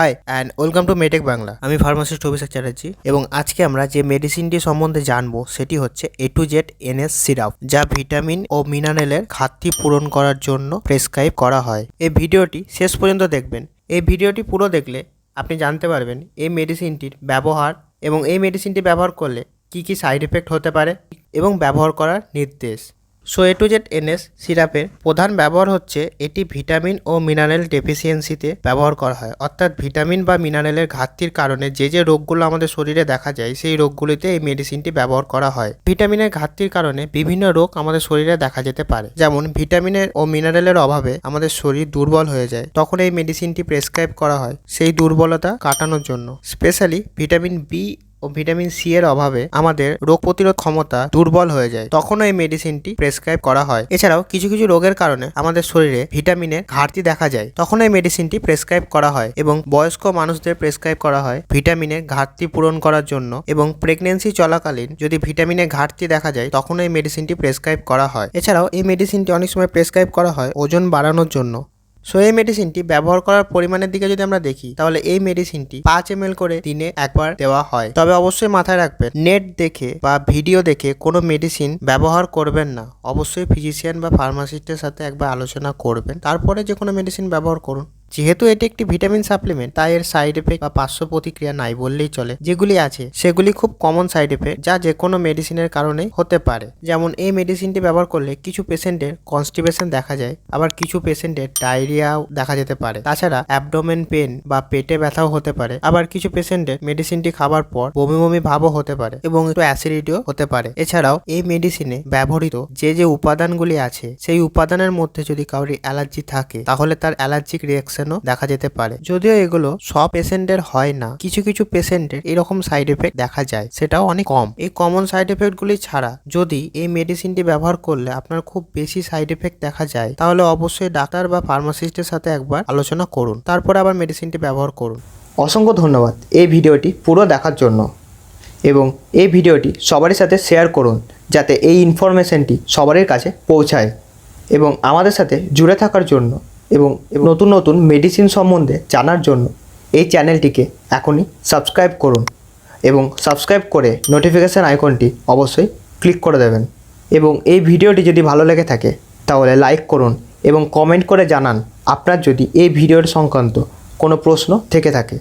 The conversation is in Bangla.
Hi and welcome to medtech Bangla আমি ফার্মাসিস্ট অভিষেক চ্যাটার্জি, এবং আজকে আমরা যে মেডিসিনটি সম্বন্ধে জানব, সেটি হচ্ছে A to Z NS syrup যা ভিটামিন ও মিনারেলের ঘাটতি পূরণ করার জন্য প্রেসক্রাইব করা হয়। এই ভিডিওটি শেষ পর্যন্ত দেখবেন। এই ভিডিওটি পুরো দেখলে আপনি জানতে পারবেন এই মেডিসিনটির ব্যবহার এবং এই মেডিসিনটি ব্যবহার করলে কী কী সাইড এফেক্ট হতে পারে এবং ব্যবহার করার নির্দেশ। So A to Z NS সিরাপের প্রধান ব্যবহার হচ্ছে এটি ভিটামিন ও মিনারেল ডেফিসিয়েন্সিতে ব্যবহার করা হয়। অর্থাৎ ভিটামিন বা মিনারেলের ঘাটতির কারণে যে যে রোগগুলো আমাদের শরীরে দেখা যায়, সেই রোগগুলিতে এই মেডিসিনটি ব্যবহার করা হয়। ভিটামিনের ঘাটতির কারণে বিভিন্ন রোগ আমাদের শরীরে দেখা যেতে পারে। যেমন ভিটামিনের ও মিনারেলের অভাবে আমাদের শরীর দুর্বল হয়ে যায়, তখন এই মেডিসিনটি প্রেসক্রাইব করা হয় সেই দুর্বলতা কাটানোর জন্য। স্পেশালি ভিটামিন বি ও ভিটামিন সি এর অভাবে আমাদের রোগ প্রতিরোধ ক্ষমতা দুর্বল হয়ে যায়। তখনও এই মেডিসিনটি প্রেসক্রাইব করা হয়। এছাড়াও কিছু কিছু রোগের কারণে আমাদের শরীরে ভিটামিনের ঘাটতি দেখা যায়। তখন এই মেডিসিনটি প্রেসক্রাইব করা হয় এবং বয়স্ক মানুষদের প্রেসক্রাইব করা হয় ভিটামিনের ঘাটতি পূরণ করার জন্য এবং প্রেগনেন্সি চলাকালীন যদি ভিটামিনের ঘাটতি দেখা যায় তখন এই মেডিসিনটি প্রেসক্রাইব করা হয়। এছাড়াও এই মেডিসিনটি অনেক সময় প্রেসক্রাইব করা হয় ওজন বাড়ানোর জন্য। সো এই মেডিসিনটি ব্যবহার করার পরিমাণের দিকে যদি আমরা দেখি, তাহলে এই মেডিসিনটি পাঁচ এম করে দিনে একবার দেওয়া হয়। তবে অবশ্যই মাথায় রাখবেন নেট দেখে বা ভিডিও দেখে কোনো মেডিসিন ব্যবহার করবেন না। অবশ্যই ফিজিশিয়ান বা ফার্মাসিস্টের সাথে একবার আলোচনা করবেন। তারপরে যে কোনো মেডিসিন ব্যবহার করুন। যেহেতু এটি একটি ভিটামিন সাপ্লিমেন্ট, তাই এর সাইড এফেক্ট বা পার্শ্ব প্রতিক্রিয়া নাই বললেই চলে। যেগুলি আছে, সেগুলি খুব কমন সাইড এফেক্ট যা যে কোনো মেডিসিনের কারণেই হতে পারে। যেমন এই মেডিসিনটি ব্যবহার করলে কিছু পেশেন্টের কনস্টিপেশন দেখা যায়, আবার কিছু পেশেন্টের ডায়রিয়াও দেখা যেতে পারে। তাছাড়া অ্যাবডোমেন পেন বা পেটে ব্যথাও হতে পারে, আবার কিছু পেশেন্টের মেডিসিনটি খাবার পর বমি বমি ভাবও হতে পারে এবং একটু অ্যাসিডিটিও হতে পারে। এছাড়াও এই মেডিসিনে ব্যবহৃত যে যে উপাদানগুলি আছে, সেই উপাদানের মধ্যে যদি কাউরি অ্যালার্জি থাকে, তাহলে তার অ্যালার্জিক রিয়াকশনও দেখা যেতে পারে। যদিও এগুলো সব পেশেন্টের হয় না, কিছু কিছু পেশেন্টের এরকম সাইড এফেক্ট দেখা যায়, সেটাও অনেক কম। এই কমন সাইড এফেক্টগুলি ছাড়া যদি এই মেডিসিনটি ব্যবহার করলে আপনার খুব বেশি সাইড এফেক্ট দেখা যায়, তাহলে অবশ্যই ডাক্তার বা ফার্মাসিস্টের সাথে একবার আলোচনা করুন, তারপরে আবার মেডিসিনটি ব্যবহার করুন। অসংখ্য ধন্যবাদ এই ভিডিওটি পুরো দেখার জন্য এবং এই ভিডিওটি সবারই সাথে শেয়ার করুন যাতে এই ইনফরমেশনটি সবারই কাছে পৌঁছায় এবং আমাদের সাথে জুড়ে থাকার জন্য এবং নতুন নতুন মেডিসিন সম্বন্ধে জানার জন্য এই চ্যানেলটিকে এখনই সাবস্ক্রাইব করুন এবং সাবস্ক্রাইব করে নোটিফিকেশান আইকনটি অবশ্যই ক্লিক করে দেবেন এবং এই ভিডিওটি যদি ভালো লেগে থাকে তাহলে লাইক করুন এবং কমেন্ট করে জানান আপনার যদি এই ভিডিওর সংক্রান্ত কোনো প্রশ্ন থেকে থাকে।